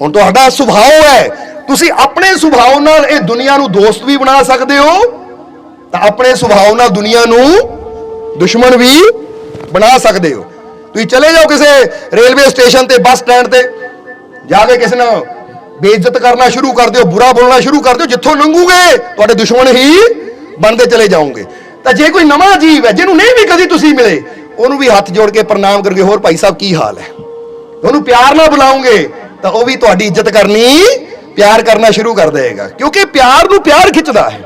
ਹੁਣ ਤੁਹਾਡਾ ਸੁਭਾਅ ਹੈ। ਤੁਸੀਂ ਆਪਣੇ ਸੁਭਾਅ ਨਾਲ ਇਹ ਦੁਨੀਆ ਨੂੰ ਦੋਸਤ ਵੀ ਬਣਾ ਸਕਦੇ ਹੋ। ਤਾਂ ਆਪਣੇ ਸੁਭਾਅ ਨਾਲ ਦੁਨੀਆ ਨੂੰ ਦੁਸ਼ਮਣ ਵੀ ਬਣਾ ਸਕਦੇ ਹੋ। ਤੁਸੀਂ ਚਲੇ ਜਾਓ ਕਿਸੇ ਰੇਲਵੇ ਸਟੇਸ਼ਨ ਤੇ, ਬੱਸ ਸਟੈਂਡ ਤੇ। ਜਾ ਕੇ ਕਿਸੇ ਨਾਲ ਬੇਇੱਜ਼ਤ ਕਰਨਾ ਸ਼ੁਰੂ ਕਰ ਦਿਓ, ਬੁਰਾ ਬੋਲਣਾ ਸ਼ੁਰੂ ਕਰ ਦਿਓ। ਜਿੱਥੋਂ ਲੰਘੂਗੇ, ਤੁਹਾਡੇ ਦੁਸ਼ਮਣ ਹੀ ਬਣਦੇ ਚਲੇ ਜਾਓਗੇ। ਤਾਂ ਜੇ ਕੋਈ ਨਵਾਂ ਜੀਵ ਹੈ, ਜਿਹਨੂੰ ਨਹੀਂ ਵੀ ਕਦੀ ਤੁਸੀਂ ਮਿਲੇ, ਉਹਨੂੰ ਵੀ ਹੱਥ ਜੋੜ ਕੇ ਪ੍ਰਣਾਮ ਕਰੋਗੇ ਹੋਰ ਭਾਈ ਸਾਹਿਬ ਕੀ ਹਾਲ ਹੈ? ਉਹਨੂੰ ਪਿਆਰ ਨਾਲ ਬੁਲਾਉਂਗੇ ਤਾਂ ਉਹ ਵੀ ਤੁਹਾਡੀ ਇੱਜ਼ਤ ਕਰਨੀ, ਪਿਆਰ ਕਰਨਾ ਸ਼ੁਰੂ ਕਰ ਦੇਵੇਗਾ। ਕਿਉਂਕਿ ਪਿਆਰ ਨੂੰ ਪਿਆਰ ਖਿੱਚਦਾ ਹੈ।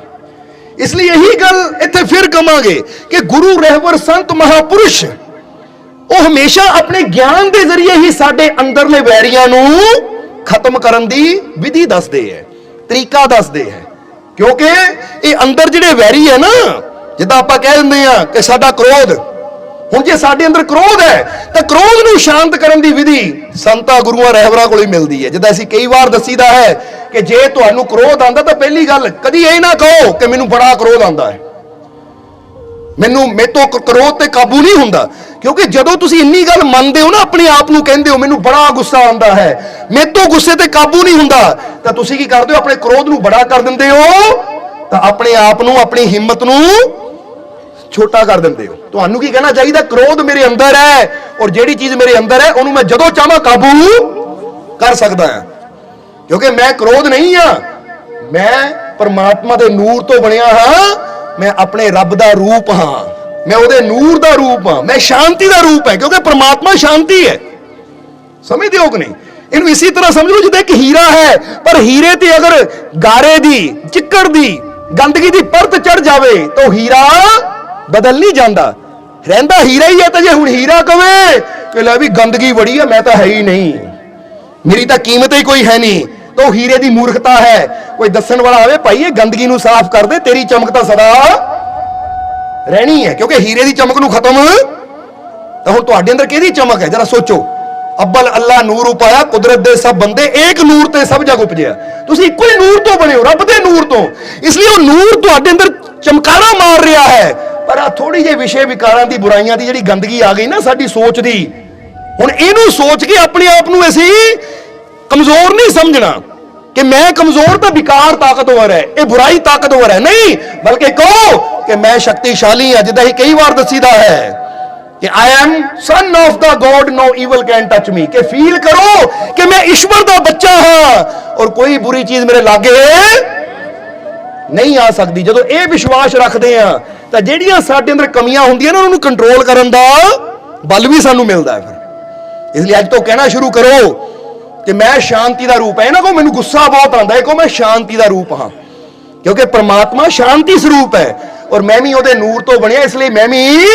ਇਸ ਲਈ ਇਹੀ ਗੱਲ ਇੱਥੇ ਫਿਰ ਕਵਾਂਗੇ ਕਿ ਗੁਰੂ ਰਹਿਬਰ ਸੰਤ ਮਹਾਪੁਰਸ਼, ਉਹ ਹਮੇਸ਼ਾ ਆਪਣੇ ਗਿਆਨ ਦੇ ਜ਼ਰੀਏ ਹੀ ਸਾਡੇ ਅੰਦਰਲੇ ਵੈਰੀਆਂ ਨੂੰ ਖਤਮ ਕਰਨ ਦੀ ਵਿਧੀ ਦੱਸਦੇ ਹੈ, ਤਰੀਕਾ ਦੱਸਦੇ ਹੈ। ਕਿਉਂਕਿ ਇਹ ਅੰਦਰ ਜਿਹੜੇ ਵੈਰੀ ਹੈ ਨਾ, ਜਿੱਦਾਂ ਆਪਾਂ ਕਹਿ ਦਿੰਦੇ ਆ ਕਿ ਸਾਡਾ ਕ੍ਰੋਧ ਹੁਣ ਜੇ ਸਾਡੇ ਅੰਦਰ ਕ੍ਰੋਧ ਹੈ, ਤਾਂ ਕ੍ਰੋਧ ਨੂੰ ਸ਼ਾਂਤ ਕਰਨ ਦੀ ਵਿਧੀ ਸੰਤਾਂ ਗੁਰੂਆਂ ਰਹਿਬਰਾਂ ਕੋਲ ਹੀ ਮਿਲਦੀ ਹੈ। ਜਿੱਦਾਂ ਅਸੀਂ ਕਈ ਵਾਰ ਦੱਸੀਦਾ ਹੈ ਕਿ ਜੇ ਤੁਹਾਨੂੰ ਕ੍ਰੋਧ ਆਂਦਾ ਤਾਂ ਪਹਿਲੀ ਗੱਲ ਕਦੀ ਇਹ ਨਾ ਕਹੋ ਕਿ ਮੈਨੂੰ ਬੜਾ ਕ੍ਰੋਧ ਆਂਦਾ ਹੈ। ਮੈਨੂੰ ਮੇਤੋਂ ਕ- ਕ੍ਰੋਧ ਤੇ ਕਾਬੂ ਨਹੀਂ ਹੁੰਦਾ। ਕਿਉਂਕਿ ਜਦੋਂ ਤੁਸੀਂ ਇੰਨੀ ਗੱਲ ਮੰਨਦੇ ਹੋ ਨਾ, ਆਪਣੇ ਆਪ ਨੂੰ ਕਹਿੰਦੇ ਹੋ, ਮੈਨੂੰ ਬੜਾ ਗੁੱਸਾ ਆਉਂਦਾ ਹੈ ਮੇਤੋਂ ਗੁੱਸੇ ਤੇ ਕਾਬੂ ਨਹੀਂ ਹੁੰਦਾ, ਤਾਂ ਤੁਸੀਂ ਕੀ ਕਰਦੇ ਹੋ? ਆਪਣੇ ਕ੍ਰੋਧ ਨੂੰ ਬੜਾ ਕਰ ਦਿੰਦੇ ਹੋ। ਤਾਂ ਆਪਣੇ ਆਪ ਨੂੰ, ਆਪਣੀ ਹਿੰਮਤ ਨੂੰ ਛੋਟਾ ਕਰ ਦਿੰਦੇ ਹੋ। ਤੁਹਾਨੂੰ ਕੀ ਕਹਿਣਾ ਚਾਹੀਦਾ? ਕ੍ਰੋਧ ਮੇਰੇ ਅੰਦਰ ਹੈ ਔਰ ਜਿਹੜੀ ਚੀਜ਼ ਮੇਰੇ ਅੰਦਰ ਹੈ, ਉਹਨੂੰ ਮੈਂ ਜਦੋਂ ਚਾਹਾਂ ਕਾਬੂ ਕਰ ਸਕਦਾ ਹਾਂ। ਕਿਉਂਕਿ ਮੈਂ ਕ੍ਰੋਧ ਨਹੀਂ ਆ ਮੈਂ ਪਰਮਾਤਮਾ ਦੇ ਨੂਰ ਤੋਂ ਬਣਿਆ ਹਾਂ। ਮੈਂ ਆਪਣੇ ਰੱਬ ਦਾ ਰੂਪ ਹਾਂ। ਮੈਂ ਉਹਦੇ ਨੂਰ ਦਾ ਰੂਪ ਹਾਂ। ਮੈਂ ਸ਼ਾਂਤੀ ਦਾ ਰੂਪ ਹੈ, ਕਿਉਂਕਿ ਪਰਮਾਤਮਾ ਸ਼ਾਂਤੀ ਹੈ। ਸਮਝਦੇ ਹੋ ਕਿ ਨਹੀਂ? ਇਹਨੂੰ ਇਸੇ ਤਰ੍ਹਾਂ ਸਮਝ ਲਓ, ਜਿੱਦਾਂ ਇੱਕ ਹੀਰਾ ਹੈ। ਪਰ ਹੀਰੇ ਤੇ ਅਗਰ ਗਾਰੇ ਦੀ, ਚਿੱਕੜ ਦੀ, ਗੰਦਗੀ ਦੀ ਪਰਤ ਚੜ ਜਾਵੇ, ਤਾਂ ਉਹ ਹੀਰਾ ਬਦਲ ਨਹੀਂ ਜਾਂਦਾ। ਰਹਿੰਦਾ ਹੀਰਾ ਹੀ ਹੈ ਤਾਂ ਜੇ ਹੁਣ ਹੀਰਾ ਕਵੇ ਕਿ ਲੈ ਵੀ ਗੰਦਗੀ ਬੜੀ ਹੈ ਮੈਂ ਤਾਂ ਹੈ ਹੀ ਨਹੀਂ। ਮੇਰੀ ਤਾਂ ਕੀਮਤ ਹੀ ਕੋਈ ਹੈ ਨਹੀਂ। ਤਾਂ ਹੀਰੇ ਦੀ ਮੂਰਖਤਾ ਹੈ। ਕੋਈ ਦੱਸਣ ਵਾਲਾ ਆਵੇ, ਭਾਈ, ਇਹ ਗੰਦਗੀ ਨੂੰ ਸਾਫ਼ ਕਰ ਦੇ, ਤੇਰੀ ਚਮਕ ਤਾਂ ਸਦਾ ਰਹਿਣੀ ਹੈ। ਕਿਉਂਕਿ ਹੀਰੇ ਦੀ ਚਮਕ ਨੂੰ ਖਤਮ, ਤਾਂ ਹੁਣ ਤੁਹਾਡੇ ਅੰਦਰ ਕਿਹਦੀ ਚਮਕ ਹੈ? ਜਰਾ ਸੋਚੋ। ਅੱਬਲ ਅੱਲਾ ਨੂਰ ਉਪਾਇਆ, ਕੁਦਰਤ ਦੇ ਸਭ ਬੰਦੇ ਇੱਕ ਨੂਰ ਤੇ ਸਭ ਜਗ ਉਪਜਿਆ। ਤੁਸੀਂ ਇੱਕੋ ਹੀ ਨੂਰ ਤੋਂ ਬਣੇ ਹੋ, ਰੱਬ ਦੇ ਨੂਰ ਤੋਂ। ਇਸ ਲਈ ਉਹ ਨੂਰ ਤੁਹਾਡੇ ਅੰਦਰ ਚਮਕਾਰਾ ਮਾਰ ਰਿਹਾ ਹੈ। ਪਰ ਆ ਥੋੜੀ ਜਿਹੀ ਵਿਸ਼ੇ ਵਿਕਾਰਾਂ ਦੀ ਬੁਰਾਈਆਂ ਦੀ ਜਿਹੜੀ ਗੰਦਗੀ ਆ ਗਈ ਨਾ ਸਾਡੀ ਸੋਚ ਦੀ, ਹੁਣ ਇਹਨੂੰ ਸੋਚ ਕੇ ਆਪਣੇ ਆਪ ਨੂੰ ਅਸੀਂ ਕਮਜ਼ੋਰ ਨਹੀਂ ਸਮਝਣਾ ਕਿ ਮੈਂ ਕਮਜ਼ੋਰ ਤਾਂ ਵਿਕਾਰ ਤਾਕਤਵਰ ਹੈ, ਇਹ ਬੁਰਾਈ ਤਾਕਤਵਰ ਹੈ। ਨਹੀਂ, ਬਲਕਿ ਕਹੋ ਕਿ ਮੈਂ ਸ਼ਕਤੀਸ਼ਾਲੀ ਹਾਂ, ਜਿੱਦਾਂ ਹੀ ਕਈ ਵਾਰ ਦੱਸੀਦਾ ਹੈ ਕਿ I am son of the God no evil can touch me ਕਿ ਫੀਲ ਕਰੋ ਕਿ ਮੈਂ ਈਸ਼ਵਰ ਦਾ ਬੱਚਾ ਹਾਂ ਔਰ ਕੋਈ ਬੁਰੀ ਚੀਜ਼ ਮੇਰੇ ਲਾਗੇ ਨਹੀਂ ਆ ਸਕਦੀ। ਜਦੋਂ ਇਹ ਵਿਸ਼ਵਾਸ ਰੱਖਦੇ ਆ, ਤਾਂ ਜਿਹੜੀਆਂ ਸਾਡੇ ਅੰਦਰ ਕਮੀਆਂ ਹੁੰਦੀਆਂ ਨਾ, ਉਹਨਾਂ ਨੂੰ ਕੰਟਰੋਲ ਕਰਨ ਦਾ ਬਲ ਵੀ ਸਾਨੂੰ ਮਿਲਦਾ ਹੈ ਫਿਰ। ਇਸ ਲਈ ਅੱਜ ਤੋਂ ਕਹਿਣਾ ਸ਼ੁਰੂ ਕਰੋ ਕਿ ਮੈਂ ਸ਼ਾਂਤੀ ਦਾ ਰੂਪ ਹੈ। ਇਹਨਾਂ ਕੋ ਮੈਨੂੰ ਗੁੱਸਾ ਬਹੁਤ ਆਉਂਦਾ ਹੈ ਕੋ ਮੈਂ ਸ਼ਾਂਤੀ ਦਾ ਰੂਪ ਹਾਂ। ਕਿਉਂਕਿ ਪ੍ਰਮਾਤਮਾ ਸ਼ਾਂਤੀ ਸਰੂਪ ਹੈ ਔਰ ਮੈਂ ਵੀ ਉਹਦੇ ਨੂਰ ਤੋਂ ਬਣਿਆ, ਇਸ ਲਈ ਮੈਂ ਵੀ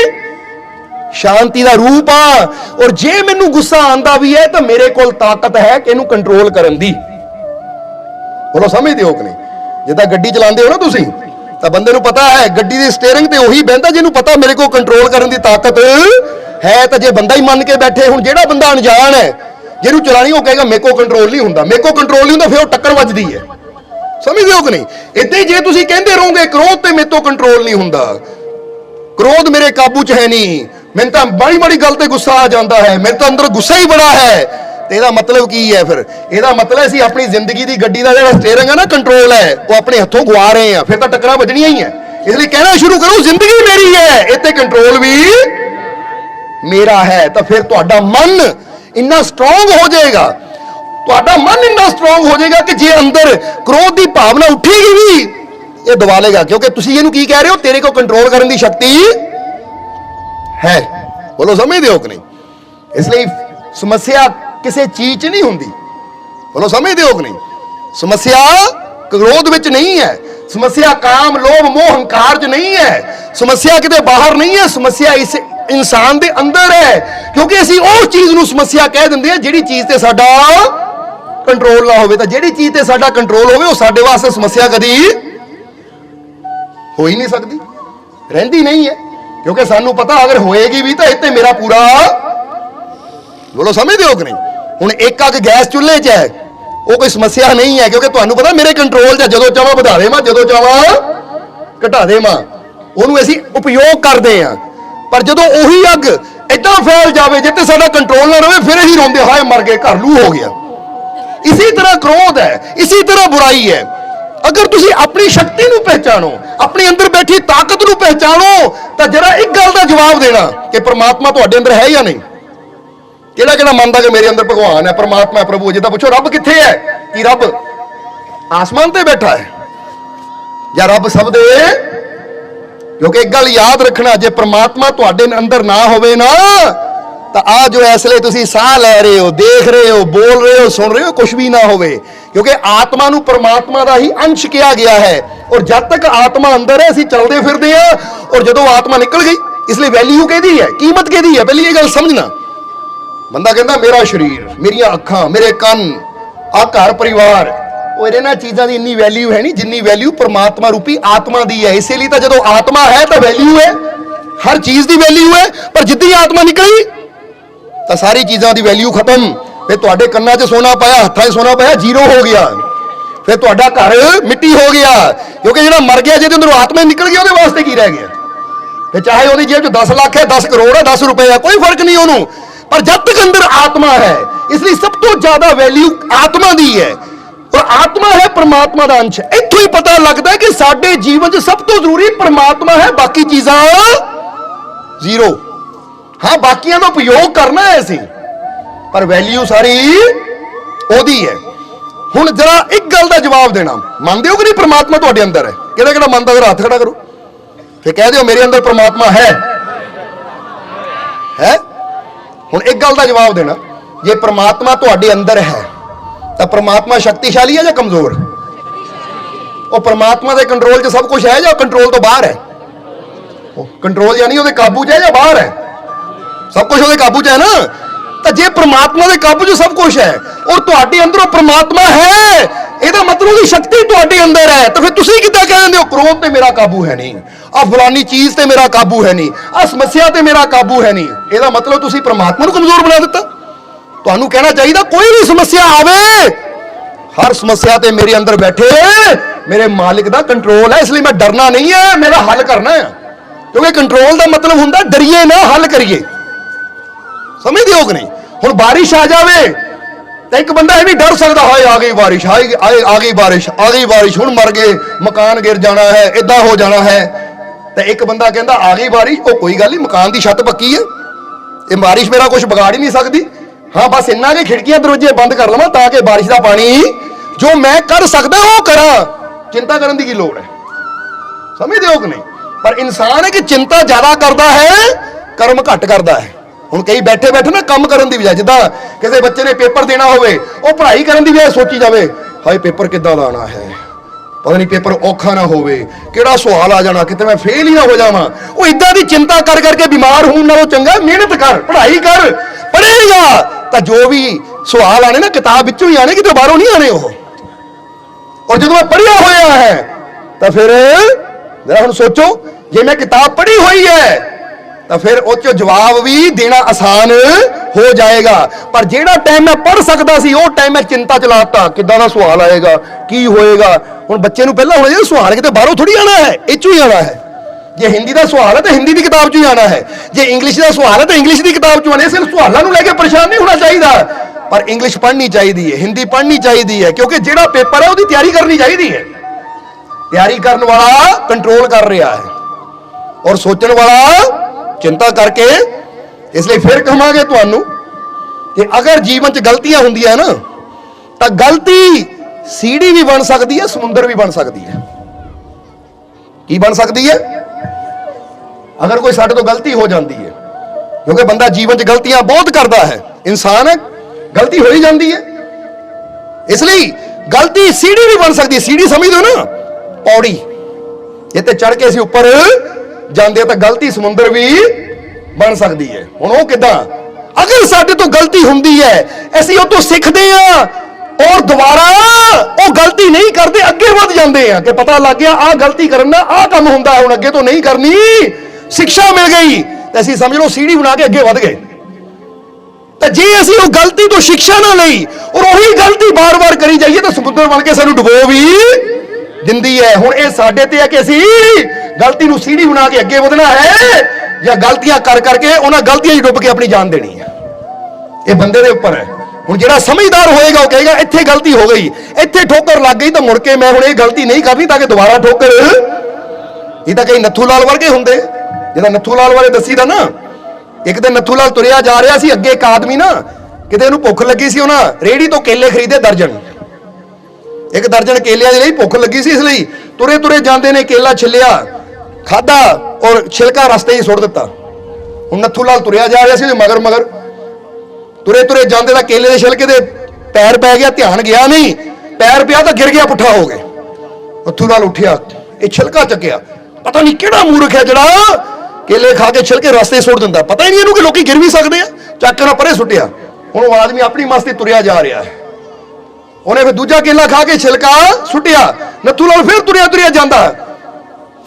ਸ਼ਾਂਤੀ ਦਾ ਰੂਪ ਆ ਔਰ ਜੇ ਮੈਨੂੰ ਗੁੱਸਾ ਆਂਦਾ ਵੀ ਹੈ, ਤਾਂ ਮੇਰੇ ਕੋਲ ਤਾਕਤ ਹੈ ਕਿ ਇਹਨੂੰ ਕੰਟਰੋਲ ਕਰਨ ਦੀ। ਬੋਲੋ, ਸਮਝਦੇ ਹੋ ਕਿ ਨਹੀਂ? ਜਿੱਦਾਂ ਗੱਡੀ ਚਲਾਉਂਦੇ ਹੋ ਨਾ ਤੁਸੀਂ, ਤਾਂ ਬੰਦੇ ਨੂੰ ਪਤਾ ਹੈ, ਗੱਡੀ ਦੀ ਸਟੀਅਰਿੰਗ ਤੇ ਉਹੀ ਬਹਿੰਦਾ ਜਿਹਨੂੰ ਪਤਾ ਮੇਰੇ ਕੋਲ ਕੰਟਰੋਲ ਕਰਨ ਦੀ ਤਾਕਤ ਹੈ ਤਾਂ ਜੇ ਬੰਦਾ ਹੀ ਮੰਨ ਕੇ ਬੈਠੇ, ਹੁਣ ਜਿਹੜਾ ਬੰਦਾ ਅਣਜਾਣ ਹੈ, ਜਿਹਨੂੰ ਚਲਾਣੀ ਉਹ ਕਹੇਗਾ ਮੇਰੇ ਕੋਲ ਕੰਟਰੋਲ ਨਹੀਂ ਹੁੰਦਾ, ਮੇਰੇ ਕੋਲ ਕੰਟਰੋਲ ਨਹੀਂ ਹੁੰਦਾ, ਫਿਰ ਉਹ ਟੱਕਰ ਵੱਜਦੀ ਹੈ। ਸਮਝਦੇ ਹੋ ਕਿ ਨਹੀਂ? ਇਦਾਂ ਹੀ ਜੇ ਤੁਸੀਂ ਕਹਿੰਦੇ ਰਹੋਗੇ, ਕ੍ਰੋਧ ਤੇ ਮੇਰੇ ਤੋਂ ਕੰਟਰੋਲ ਨਹੀਂ ਹੁੰਦਾ। ਕ੍ਰੋਧ ਮੇਰੇ ਕਾਬੂ 'ਚ ਹੈ ਨਹੀਂ। ਮੈਨੂੰ ਤਾਂ ਬੜੀ ਬੜੀ ਗੱਲ ਤੇ ਗੁੱਸਾ ਆ ਜਾਂਦਾ ਹੈ, ਮੇਰੇ ਤਾਂ ਅੰਦਰ ਗੁੱਸਾ ਹੀ ਬੜਾ ਹੈ। ਤੇ ਇਹਦਾ ਮਤਲਬ ਕੀ ਹੈ ਫਿਰ? ਇਹਦਾ ਮਤਲਬ ਅਸੀਂ ਆਪਣੀ ਜ਼ਿੰਦਗੀ ਦੀ ਗੱਡੀ ਦਾ ਜਿਹੜਾ ਸਟੀਅਰਿੰਗ ਹੈ ਨਾ ਕੰਟਰੋਲ ਹੈ, ਉਹ ਆਪਣੇ ਹੱਥੋਂ ਗਵਾ ਰਹੇ ਆ ਫਿਰ ਤਾਂ ਟੱਕਰਾਂ ਵੱਜਣੀਆਂ ਹੀ ਹੈ। ਇਸ ਲਈ ਕਹਿਣਾ ਸ਼ੁਰੂ ਕਰੋ, ਜ਼ਿੰਦਗੀ ਮੇਰੀ ਹੈ। ਇਹ ਤੇ ਕੰਟਰੋਲ ਵੀ ਮੇਰਾ ਹੈ। ਤਾਂ ਫਿਰ ਤੁਹਾਡਾ ਮਨ ਇੰਨਾ ਸਟਰੋਂਗ ਹੋ ਜਾਏਗਾ। ਤੁਹਾਡਾ ਮਨ ਇੰਨਾ ਸਟਰੋਂਗ ਹੋ ਜਾਏਗਾ ਕਿ ਜੇ ਅੰਦਰ ਕ੍ਰੋਧ ਦੀ ਭਾਵਨਾ ਉੱਠੇਗੀ ਵੀ, ਇਹ ਦਬਾ ਲੇਗਾ ਕਿਉਂਕਿ ਤੁਸੀਂ ਇਹਨੂੰ ਕੀ ਕਹਿ ਰਹੇ ਹੋ? ਤੇਰੇ ਕੋਲ ਕੰਟਰੋਲ ਕਰਨ ਦੀ ਸ਼ਕਤੀ ਹੈ। ਬੋਲੋ, ਸਮਝਦੇ ਹੋ ਕਿ ਨਹੀਂ? ਇਸ ਲਈ ਸਮੱਸਿਆ ਕਿਸੇ ਚੀਜ਼ 'ਚ ਨਹੀਂ ਹੁੰਦੀ। ਬੋਲੋ, ਸਮਝਦੇ ਹੋ ਕਿ ਨਹੀਂ? ਸਮੱਸਿਆ ਕ੍ਰੋਧ ਵਿੱਚ ਨਹੀਂ ਹੈ। ਸਮੱਸਿਆ ਕਾਮ, ਲੋਭ, ਮੋਹ, ਹੰਕਾਰ 'ਚ ਨਹੀਂ ਹੈ। ਸਮੱਸਿਆ ਕਿਤੇ ਬਾਹਰ ਨਹੀਂ ਹੈ। ਸਮੱਸਿਆ ਇਸ ਇਨਸਾਨ ਦੇ ਅੰਦਰ ਹੈ। ਕਿਉਂਕਿ ਅਸੀਂ ਉਸ ਚੀਜ਼ ਨੂੰ ਸਮੱਸਿਆ ਕਹਿ ਦਿੰਦੇ ਆ ਜਿਹੜੀ ਚੀਜ਼ ਤੇ ਸਾਡਾ ਕੰਟਰੋਲ ਨਾ ਹੋਵੇ। ਤਾਂ ਜਿਹੜੀ ਚੀਜ਼ ਤੇ ਸਾਡਾ ਕੰਟਰੋਲ ਹੋਵੇ, ਉਹ ਸਾਡੇ ਵਾਸਤੇ ਸਮੱਸਿਆ ਕਦੀ ਹੋ ਹੀ ਨਹੀਂ ਸਕਦੀ। ਰਹਿੰਦੀ ਨਹੀਂ ਹੈ। ਕਿਉਂਕਿ ਸਾਨੂੰ ਪਤਾ ਅਗਰ ਹੋਏਗੀ ਵੀ ਤਾਂ ਇੱਥੇ ਮੇਰਾ ਪੂਰਾ ਬੋਲੋ, ਸਮਝਦੇ ਹੋ ਕਿ ਨਹੀਂ? ਹੁਣ ਇੱਕ ਅੱਗ ਗੈਸ ਚੁੱਲ੍ਹੇ 'ਚ ਹੈ। ਉਹ ਕੋਈ ਸਮੱਸਿਆ ਨਹੀਂ ਹੈ ਕਿਉਂਕਿ ਤੁਹਾਨੂੰ ਪਤਾ ਮੇਰੇ ਕੰਟਰੋਲ 'ਚ ਹੈ, ਜਦੋਂ ਚਾਹਾਂ ਵਧਾ ਦੇਵਾਂ ਜਦੋਂ ਚਾਹਾਂ ਘਟਾ ਦੇਵਾਂ ਉਹਨੂੰ ਅਸੀਂ ਉਪਯੋਗ ਕਰਦੇ ਹਾਂ। ਪਰ ਜਦੋਂ ਉਹੀ ਅੱਗ ਇਦਾਂ ਫੈਲ ਜਾਵੇ ਜਿੱਤੇ ਸਾਡਾ ਕੰਟਰੋਲ ਨਾ ਰਵੇ ਫਿਰ ਅਸੀਂ ਰੋਂਦੇ ਹਾਏ ਮਰ ਗਏ ਘਰ ਲੂ ਹੋ ਗਿਆ। ਇਸੇ ਤਰ੍ਹਾਂ ਕ੍ਰੋਧ ਹੈ ਇਸੇ ਤਰ੍ਹਾਂ ਬੁਰਾਈ ਹੈ। ਅਗਰ ਤੁਸੀਂ ਆਪਣੀ ਸ਼ਕਤੀ ਨੂੰ ਪਹਿਚਾਣੋ ਆਪਣੇ ਅੰਦਰ ਬੈਠੀ ਤਾਕਤ ਨੂੰ ਪਹਿਚਾਣੋ ਤਾਂ ਜਰਾ ਇੱਕ ਗੱਲ ਦਾ ਜਵਾਬ ਦੇਣਾ ਕਿ ਪ੍ਰਮਾਤਮਾ ਤੁਹਾਡੇ ਅੰਦਰ ਹੈ ਜਾਂ ਨਹੀਂ। ਕਿਹੜਾ ਕਿਹੜਾ ਮੰਨਦਾ ਕਿ ਮੇਰੇ ਅੰਦਰ ਭਗਵਾਨ ਹੈ, ਪਰਮਾਤਮਾ ਹੈ, ਪ੍ਰਭੂ ਹੈ? ਜੇ ਤਾਂ ਪੁੱਛੋ, ਰੱਬ ਕਿੱਥੇ ਹੈ? ਕੀ ਰੱਬ ਆਸਮਾਨ ਤੇ ਬੈਠਾ ਹੈ? ਜਾਂ ਰੱਬ ਸਭ ਦੇ? ਕਿਉਂਕਿ ਇੱਕ ਗੱਲ ਯਾਦ ਰੱਖਣਾ, ਜੇ ਪ੍ਰਮਾਤਮਾ ਤੁਹਾਡੇ ਅੰਦਰ ਨਾ ਹੋਵੇ ਨਾ, ਤਾਂ ਆ ਜੋ ਇਸ ਲਈ ਤੁਸੀਂ ਸਾਹ ਲੈ ਰਹੇ ਹੋ, ਦੇਖ ਰਹੇ ਹੋ, ਬੋਲ ਰਹੇ ਹੋ, ਸੁਣ ਰਹੇ ਹੋ ਕੁਝ ਵੀ ਨਾ ਹੋਵੇ। ਕਿਉਂਕਿ ਆਤਮਾ ਨੂੰ ਪਰਮਾਤਮਾ ਦਾ ਹੀ ਅੰਸ਼ ਕਿਹਾ ਗਿਆ ਹੈ। ਔਰ ਜਦ ਤੱਕ ਆਤਮਾ ਅੰਦਰ ਹੈ, ਅਸੀਂ ਚੱਲਦੇ ਫਿਰਦੇ ਹਾਂ, ਔਰ ਜਦੋਂ ਆਤਮਾ ਨਿਕਲ ਗਈ, ਇਸ ਲਈ ਵੈਲਿਊ ਕਿਹਦੀ ਹੈ? ਕੀਮਤ ਕਿਹਦੀ ਹੈ? ਪਹਿਲੀ ਇਹ ਗੱਲ ਸਮਝਣਾ। ਬੰਦਾ ਕਹਿੰਦਾ ਮੇਰਾ ਸਰੀਰ, ਮੇਰੀਆਂ ਅੱਖਾਂ, ਮੇਰੇ ਕੰਨ ਆ ਘਰ ਪਰਿਵਾਰ, ਉਹ ਇਹਨਾਂ ਚੀਜ਼ਾਂ ਦੀ ਇੰਨੀ ਵੈਲਿਊ ਹੈ ਨਹੀਂ, ਜਿੰਨੀ ਵੈਲਿਊ ਪ੍ਰਮਾਤਮਾ ਰੂਪੀ ਆਤਮਾ ਦੀ ਹੈ। ਇਸੇ ਲਈ ਤਾਂ ਜਦੋਂ ਆਤਮਾ ਹੈ ਤਾਂ ਵੈਲਿਊ ਹੈ। ਹਰ ਚੀਜ਼ ਦੀ ਵੈਲਿਊ ਹੈ, ਪਰ ਜਿੱਦੀ ਆਤਮਾ ਨਿਕਲੀ, ਤਾਂ ਸਾਰੀ ਚੀਜ਼ਾਂ ਦੀ ਵੈਲਿਊ ਖਤਮ। ਫਿਰ ਤੁਹਾਡੇ ਕੰਨਾਂ 'ਚ ਸੋਨਾ ਪਾਇਆ, ਹੱਥਾਂ 'ਚ ਸੋਨਾ ਪਾਇਆ, ਜ਼ੀਰੋ ਹੋ ਗਿਆ। ਫਿਰ ਤੁਹਾਡਾ ਘਰ ਮਿੱਟੀ ਹੋ ਗਿਆ, ਕਿਉਂਕਿ ਜਿਹੜਾ ਮਰ ਗਿਆ, ਜਿਹਦੇ ਅੰਦਰੋਂ ਆਤਮਾ ਨਿਕਲ ਗਈ, ਉਹਦੇ ਵਾਸਤੇ ਕੀ ਰਹਿ ਗਿਆ? ਤੇ ਚਾਹੇ ਉਹਦੀ ਜੇਬ 'ਚ 10 ਲੱਖ ਹੈ 10 ਕਰੋੜ ਹੈ 10 ਰੁਪਏ ਹੈ, ਕੋਈ ਫ਼ਰਕ ਨਹੀਂ ਉਹਨੂੰ। ਪਰ ਜਦ ਤੱਕ ਅੰਦਰ ਆਤਮਾ ਹੈ, ਇਸ ਲਈ ਸਭ ਤੋਂ ਜ਼ਿਆਦਾ ਵੈਲਿਊ ਆਤਮਾ ਦੀ ਹੈ। ਔਰ ਆਤਮਾ ਹੈ ਪਰਮਾਤਮਾ ਦਾ ਅੰਸ਼। ਇੱਥੋਂ ਹੀ ਪਤਾ ਲੱਗਦਾ ਹੈ ਕਿ ਸਾਡੇ ਜੀਵਨ 'ਚ ਸਭ ਤੋਂ ਜ਼ਰੂਰੀ ਪਰਮਾਤਮਾ ਹੈ, ਬਾਕੀ ਚੀਜ਼ਾਂ ਜ਼ੀਰੋ। ਹਾਂ, ਬਾਕੀਆਂ ਦਾ ਉਪਯੋਗ ਕਰਨਾ ਹੈ ਅਸੀਂ, ਪਰ ਵੈਲਿਊ ਸਾਰੀ ਉਹਦੀ ਹੈ। ਹੁਣ ਜਰਾ ਇੱਕ ਗੱਲ ਦਾ ਜਵਾਬ ਦੇਣਾ। ਮੰਨਦੇ ਹੋ ਕਿ ਨਹੀਂ ਪਰਮਾਤਮਾ ਤੁਹਾਡੇ ਅੰਦਰ ਹੈ? ਕਿਹੜਾ ਕਿਹੜਾ ਮੰਨਦਾ ਜਰਾ ਹੱਥ ਖੜਾ ਕਰੋ। ਫਿਰ ਕਹਿ ਦਿਓ ਮੇਰੇ ਅੰਦਰ ਪਰਮਾਤਮਾ ਹੈ। ਹੈ? ਹੁਣ ਇੱਕ ਗੱਲ ਦਾ ਜਵਾਬ ਦੇਣਾ, ਜੇ ਪ੍ਰਮਾਤਮਾ ਤੁਹਾਡੇ ਅੰਦਰ ਹੈ, ਤਾਂ ਪ੍ਰਮਾਤਮਾ ਸ਼ਕਤੀਸ਼ਾਲੀ ਹੈ ਜਾਂ ਕਮਜ਼ੋਰ? ਉਹ ਪ੍ਰਮਾਤਮਾ ਦੇ ਕੰਟਰੋਲ 'ਚ ਸਭ ਕੁਝ ਹੈ ਜਾਂ ਕੰਟਰੋਲ ਤੋਂ ਬਾਹਰ ਹੈ? ਉਹ ਕੰਟਰੋਲ ਯਾਨੀ ਉਹਦੇ ਕਾਬੂ 'ਚ ਹੈ ਜਾਂ ਬਾਹਰ ਹੈ? ਸਭ ਕੁਝ ਉਹਦੇ ਕਾਬੂ 'ਚ ਹੈ ਨਾ? ਤਾਂ ਜੇ ਪ੍ਰਮਾਤਮਾ ਦੇ ਕਾਬੂ 'ਚ ਸਭ ਕੁਝ ਹੈ ਔਰ ਤੁਹਾਡੇ ਅੰਦਰੋਂ ਪ੍ਰਮਾਤਮਾ ਹੈ, ਇਹਦਾ ਮਤਲਬ ਉਹਦੀ ਸ਼ਕਤੀ ਤੁਹਾਡੇ ਅੰਦਰ ਹੈ, ਤਾਂ ਫਿਰ ਤੁਸੀਂ ਕਿੱਦਾਂ ਕਹਿੰਦੇ ਹੋ, ਕ੍ਰੋਧ ਤੇ ਮੇਰਾ ਕਾਬੂ ਹੈ ਨਹੀਂ ਆ ਫਲਾਨੀ ਚੀਜ਼ ਤੇ ਮੇਰਾ ਕਾਬੂ ਹੈ ਨਹੀਂ ਆ ਸਮੱਸਿਆ ਤੇ ਮੇਰਾ ਕਾਬੂ ਹੈ ਨਹੀਂ। ਇਹਦਾ ਮਤਲਬ ਤੁਸੀਂ ਪ੍ਰਮਾਤਮਾ ਨੂੰ ਕਮਜ਼ੋਰ ਬਣਾ ਦਿੱਤਾ। ਤੁਹਾਨੂੰ ਕਹਿਣਾ ਚਾਹੀਦਾ, ਕੋਈ ਵੀ ਸਮੱਸਿਆ ਆਵੇ, ਹਰ ਸਮੱਸਿਆ ਤੇ ਮੇਰੇ ਅੰਦਰ ਬੈਠੇ, ਮੇਰੇ ਮਾਲਿਕ ਦਾ ਕੰਟਰੋਲ ਹੈ, ਇਸ ਲਈ ਮੈਂ ਡਰਨਾ ਨਹੀਂ ਹੈ ਮੇਰਾ ਹੱਲ ਕਰਨਾ ਹੈ। ਕਿਉਂਕਿ ਕੰਟਰੋਲ ਦਾ ਮਤਲਬ ਹੁੰਦਾ, ਡਰੀਏ ਨਾ, ਹੱਲ ਕਰੀਏ। ਸਮਝਦੇ ਹੋ ਕਿ ਨਹੀਂ। ਹੁਣ ਬਾਰਿਸ਼ ਆ ਜਾਵੇ ਤਾਂ ਇੱਕ ਬੰਦਾ ਇਹ ਵੀ ਡਰ ਸਕਦਾ, ਹਾਏ, ਆ ਗਈ ਬਾਰਿਸ਼ ਆਏ ਆਏ, ਆ ਗਈ ਬਾਰਿਸ਼, ਆ ਗਈ ਬਾਰਿਸ਼, ਹੁਣ ਮਰ ਗਏ, ਮਕਾਨ ਗਿਰ ਜਾਣਾ ਹੈ ਇਦਾਂ ਹੋ ਜਾਣਾ ਹੈ। ਤਾਂ ਇੱਕ ਬੰਦਾ ਕਹਿੰਦਾ, ਆ ਗਈ ਬਾਰਿਸ਼, ਉਹ ਕੋਈ ਗੱਲ ਨਹੀਂ, ਮਕਾਨ ਦੀ ਛੱਤ ਪੱਕੀ ਹੈ। ਇਹ ਬਾਰਿਸ਼ ਮੇਰਾ ਕੁਝ ਵਿਗਾੜ ਹੀ ਨਹੀਂ ਸਕਦੀ। ਹਾਂ, ਬਸ ਇੰਨਾ ਕਿ ਖਿੜਕੀਆਂ ਦਰਵਾਜ਼ੇ ਬੰਦ ਕਰ ਲਵਾਂ ਤਾਂ ਕਿ ਬਾਰਿਸ਼ ਦਾ ਪਾਣੀ ਜੋ ਮੈਂ ਕਰ ਸਕਦਾ, ਉਹ ਕਰਾਂ। ਚਿੰਤਾ ਕਰਨ ਦੀ ਕੀ ਲੋੜ ਹੈ? ਸਮਝਦੇ ਹੋ ਕਿ ਨਹੀਂ। ਪਰ ਇਨਸਾਨ ਹੈ ਕਿ ਚਿੰਤਾ ਜ਼ਿਆਦਾ ਕਰਦਾ ਹੈ, ਕਰਮ ਘੱਟ ਕਰਦਾ ਹੈ। ਹੁਣ ਕਈ ਬੈਠੇ ਬੈਠੇ ਨਾ ਕੰਮ ਕਰਨ ਦੀ ਬਜਾਏ, ਜਿੱਦਾਂ ਕਿਸੇ ਬੱਚੇ ਨੇ ਪੇਪਰ ਦੇਣਾ ਹੋਵੇ, ਉਹ ਪੜ੍ਹਾਈ ਕਰਨ ਦੀ ਬਜਾਏ ਸੋਚੀ ਜਾਵੇ, ਹਾਏ, ਪੇਪਰ ਕਿੱਦਾਂ ਦਾ ਹੈ? ਪਤਾ ਨਹੀਂ ਪੇਪਰ ਔਖਾ ਨਾ ਹੋਵੇ, ਕਿਹੜਾ ਸਵਾਲ ਆ ਜਾਣਾ, ਕਿਤੇ ਮੈਂ ਫੇਲ ਹੀ ਨਾ ਹੋ ਜਾਵਾਂ। ਉਹ ਇਦਾਂ ਦੀ ਚਿੰਤਾ ਕਰ ਕਰਕੇ ਬਿਮਾਰ ਹੋਣ ਨਾਲੋਂ ਚੰਗਾ ਮਿਹਨਤ ਕਰ, ਪੜ੍ਹਾਈ ਕਰ ਪੜ੍ਹੇਗਾ ਤਾਂ ਜੋ ਵੀ ਸਵਾਲ ਆਣੇ ਨਾ, ਕਿਤਾਬ ਵਿੱਚੋਂ ਹੀ ਆਣੇ ਕਿਤੇ ਬਾਹਰੋਂ ਨਹੀਂ ਆਣੇ ਉਹ। ਔਰ ਜਦੋਂ ਮੈਂ ਪੜ੍ਹਿਆ ਹੋਇਆ ਹੈ, ਤਾਂ ਫਿਰ, ਜਰਾ ਹੁਣ ਸੋਚੋ, ਜੇ ਮੈਂ ਕਿਤਾਬ ਪੜ੍ਹੀ ਹੋਈ ਹੈ ਤਾਂ ਫਿਰ ਉਹ ਚੋਂ ਜਵਾਬ ਵੀ ਦੇਣਾ ਆਸਾਨ ਹੋ ਜਾਏਗਾ। ਪਰ ਜਿਹੜਾ ਟਾਈਮ ਮੈਂ ਪੜ੍ਹ ਸਕਦਾ ਸੀ, ਉਹ ਟਾਈਮ ਮੈਂ ਚਿੰਤਾ ਚ ਲਾਤਾ। ਕਿੱਦਾਂ ਦਾ ਸਵਾਲ ਆਏਗਾ? ਕੀ ਹੋਏਗਾ? ਹੁਣ ਬੱਚੇ ਨੂੰ ਪਹਿਲਾਂ ਹੋਣਾ ਚਾਹੀਦਾ ਸਵਾਲ ਕਿਤੇ ਬਾਹਰੋਂ ਥੋੜੀ ਆਣਾ ਹੈ, ਇਹ ਚੋਂ ਹੀ ਆਣਾ ਹੈ। ਜੇ ਹਿੰਦੀ ਦਾ ਸਵਾਲ ਹੈ, ਤਾਂ ਹਿੰਦੀ ਦੀ ਕਿਤਾਬ ਚੋਂ ਹੀ ਆਣਾ ਹੈ। ਜੇ ਇੰਗਲਿਸ਼ ਦਾ ਸਵਾਲ ਹੈ, ਤਾਂ ਇੰਗਲਿਸ਼ ਦੀ ਕਿਤਾਬ ਚੋਂ ਆਣਾ ਹੈ। ਸਿਰਫ ਸਵਾਲਾਂ ਨੂੰ ਲੈ ਕੇ ਪਰੇਸ਼ਾਨ ਨਹੀਂ ਹੋਣਾ ਚਾਹੀਦਾ। ਪਰ ਇੰਗਲਿਸ਼ ਪੜ੍ਹਨੀ ਚਾਹੀਦੀ ਹੈ, ਹਿੰਦੀ ਪੜ੍ਹਨੀ ਚਾਹੀਦੀ ਹੈ, ਕਿਉਂਕਿ ਜਿਹੜਾ ਪੇਪਰ ਹੈ, ਉਹਦੀ ਤਿਆਰੀ ਕਰਨੀ ਚਾਹੀਦੀ ਹੈ। ਤਿਆਰੀ ਕਰਨ ਵਾਲਾ ਕੰਟਰੋਲ ਕਰ ਰਿਹਾ ਹੈ। ਔਰ ਸੋਚਣ ਵਾਲਾ ਚਿੰਤਾ ਕਰਕੇ ਇਸ ਲਈ ਫਿਰ ਕਹਾਂਗੇ ਤੁਹਾਨੂੰ ਕਿ ਅਗਰ ਜੀਵਨ 'ਚ ਗਲਤੀਆਂ ਹੁੰਦੀਆਂ ਨਾ ਤਾਂ ਗਲਤੀ ਸੀੜੀ ਵੀ ਬਣ ਸਕਦੀ ਹੈ, ਸਮੁੰਦਰ ਵੀ ਬਣ ਸਕਦੀ ਹੈ। ਕੀ ਬਣ ਸਕਦੀ ਹੈ? ਅਗਰ ਕੋਈ ਸਾਡੇ ਤੋਂ ਗਲਤੀ ਹੋ ਜਾਂਦੀ ਹੈ, ਕਿਉਂਕਿ ਬੰਦਾ ਜੀਵਨ 'ਚ ਗਲਤੀਆਂ ਬਹੁਤ ਕਰਦਾ ਹੈ, ਇਨਸਾਨ ਗਲਤੀ ਹੋ ਹੀ ਜਾਂਦੀ ਹੈ। ਇਸ ਲਈ ਗਲਤੀ ਸੀੜੀ ਵੀ ਬਣ ਸਕਦੀ ਹੈ। ਸੀੜੀ ਸਮਝਦੇ ਹੋ ਨਾ? ਪੌੜੀ। ਇਹ ਤੇ ਚੜ ਕੇ ਅਸੀਂ ਉੱਪਰ ਜਾਂਦੇ ਹਾਂ ਤਾਂ ਗਲਤੀ ਸਮੁੰਦਰ ਵੀ ਬਣ ਸਕਦੀ ਹੈ। ਹੁਣ ਉਹ ਕਿਦਾਂ? ਅਗਰ ਸਾਡੇ ਤੋਂ ਗਲਤੀ ਹੁੰਦੀ ਹੈ, ਅਸੀਂ ਉਹ ਤੋਂ ਸਿੱਖਦੇ ਹਾਂ ਔਰ ਦੁਬਾਰਾ ਉਹ ਗਲਤੀ ਨਹੀਂ ਕਰਦੇ, ਅੱਗੇ ਵੱਧ ਜਾਂਦੇ ਆ ਕਿ ਪਤਾ ਲੱਗ ਗਿਆ, ਆਹ ਗਲਤੀ ਕਰਨ ਨਾਲ ਆਹ ਕੰਮ ਹੁੰਦਾ ਹੁਣ ਅੱਗੇ ਤੋਂ ਨਹੀਂ ਕਰਨੀ। ਸਿੱਖਿਆ ਮਿਲ ਗਈ। ਤੇ ਅਸੀਂ ਸਮਝ ਲਓ ਸੀੜੀ ਬਣਾ ਕੇ ਅੱਗੇ ਵੱਧ ਗਏ। ਤਾਂ ਜੇ ਅਸੀਂ ਉਹ ਗਲਤੀ ਤੋਂ ਸਿੱਖਿਆ ਨਾ ਲਈ ਔਰ ਉਹੀ ਗਲਤੀ ਬਾਰ-ਬਾਰ ਕਰੀ ਜਾਈਏ, ਤਾਂ ਸਮੁੰਦਰ ਬਣ ਕੇ ਸਾਨੂੰ ਡੁਬੋ ਵੀ ਦਿੰਦੀ ਹੈ। ਹੁਣ ਇਹ ਸਾਡੇ ਤੇ ਹੈ ਕਿ ਅਸੀਂ ਗਲਤੀ ਨੂੰ ਸੀੜੀ ਬਣਾ ਕੇ ਅੱਗੇ ਵਧਣਾ ਹੈ ਜਾਂ ਗਲਤੀਆਂ ਕਰ ਕਰਕੇ ਉਹਨਾਂ ਗਲਤੀਆਂ 'ਚ ਡੁੱਬ ਕੇ ਆਪਣੀ ਜਾਨ ਦੇਣੀ ਹੈ। ਇਹ ਬੰਦੇ ਦੇ ਉੱਪਰ ਹੈ। ਹੁਣ ਜਿਹੜਾ ਸਮਝਦਾਰ ਹੋਏਗਾ, ਉਹ ਕਹੇਗਾ, ਇੱਥੇ ਗਲਤੀ ਹੋ ਗਈ, ਇੱਥੇ ਠੋਕਰ ਲੱਗ ਗਈ ਤਾਂ ਮੁੜ ਕੇ ਮੈਂ ਹੁਣ ਇਹ ਗਲਤੀ ਨਹੀਂ ਕਰਨੀ ਤਾਂ ਕਿ ਦੁਬਾਰਾ ਠੋਕਰ। ਇਹ ਤਾਂ ਕਈ ਨੱਥੂ ਲਾਲ ਵਰਗੇ ਹੁੰਦੇ। ਜਿਹਦਾ ਨੱਥੂ ਲਾਲ ਵਾਲੇ ਦੱਸੀਦਾ ਨਾ, ਇੱਕ ਦਿਨ ਨੱਥੂ ਲਾਲ ਤੁਰਿਆ ਜਾ ਰਿਹਾ ਸੀ, ਅੱਗੇ ਇੱਕ ਆਦਮੀ ਨਾ, ਕਿਤੇ ਇਹਨੂੰ ਭੁੱਖ ਲੱਗੀ ਸੀ ਉਹਨਾਂ, ਰੇੜੀ ਤੋਂ ਕੇਲੇ ਖਰੀਦੇ ਦਰਜਨ। ਇੱਕ ਦਰਜਨ ਕੇਲਿਆਂ ਦੇ ਲਈ ਭੁੱਖ ਲੱਗੀ ਸੀ ਇਸ ਲਈ। ਤੁਰੇ ਤੁਰੇ ਜਾਂਦੇ ਨੇ, ਕੇਲਾ ਛਿੱਲਿਆ। ਖਾਦਾ ਔਰ ਛਿਲਕਾ ਰਸਤੇ ਹੀ ਸੁੱਟ ਦਿੱਤਾ। ਹੁਣ ਨੱਥੂ ਲਾਲ ਤੁਰਿਆ ਜਾ ਰਿਹਾ ਸੀ ਮਗਰ ਮਗਰ। ਤੁਰੇ ਤੁਰੇ ਜਾਂਦੇ ਦਾ ਕੇਲੇ ਦੇ ਛਿਲਕੇ ਦੇ ਪੈਰ ਪੈ ਗਿਆ, ਧਿਆਨ ਗਿਆ ਨਹੀਂ। ਪੈਰ ਪਿਆ ਤਾਂ ਗਿਰ ਗਿਆ, ਪੁੱਠਾ ਹੋ ਗਿਆ ਨੱਥੂ ਲਾਲ ਉੱਠਿਆ, ਇਹ ਛਿਲਕਾ ਚੱਕਿਆ। ਪਤਾ ਨਹੀਂ ਕਿਹੜਾ ਮੂਰਖ ਹੈ ਜਿਹੜਾ ਕੇਲੇ ਖਾ ਕੇ ਛਿਲਕੇ ਰਸਤੇ ਸੁੱਟ ਦਿੰਦਾ। ਪਤਾ ਹੀ ਨਹੀਂ ਇਹਨੂੰ ਕਿ ਲੋਕੀ ਗਿਰ ਵੀ ਸਕਦੇ ਆ, ਚੱਕ ਕੇ ਪਰੇ ਸੁੱਟਿਆ। ਹੁਣ ਉਹ ਆਦਮੀ ਆਪਣੀ ਮਸਤੀ ਤੁਰਿਆ ਜਾ ਰਿਹਾ ਹੈ। ਉਹਨੇ ਫਿਰ ਦੂਜਾ ਕੇਲਾ ਖਾ ਕੇ ਛਿਲਕਾ ਸੁੱਟਿਆ। ਨੱਥੂ ਲਾਲ ਫਿਰ ਤੁਰਿਆ ਤੁਰਿਆ ਜਾਂਦਾ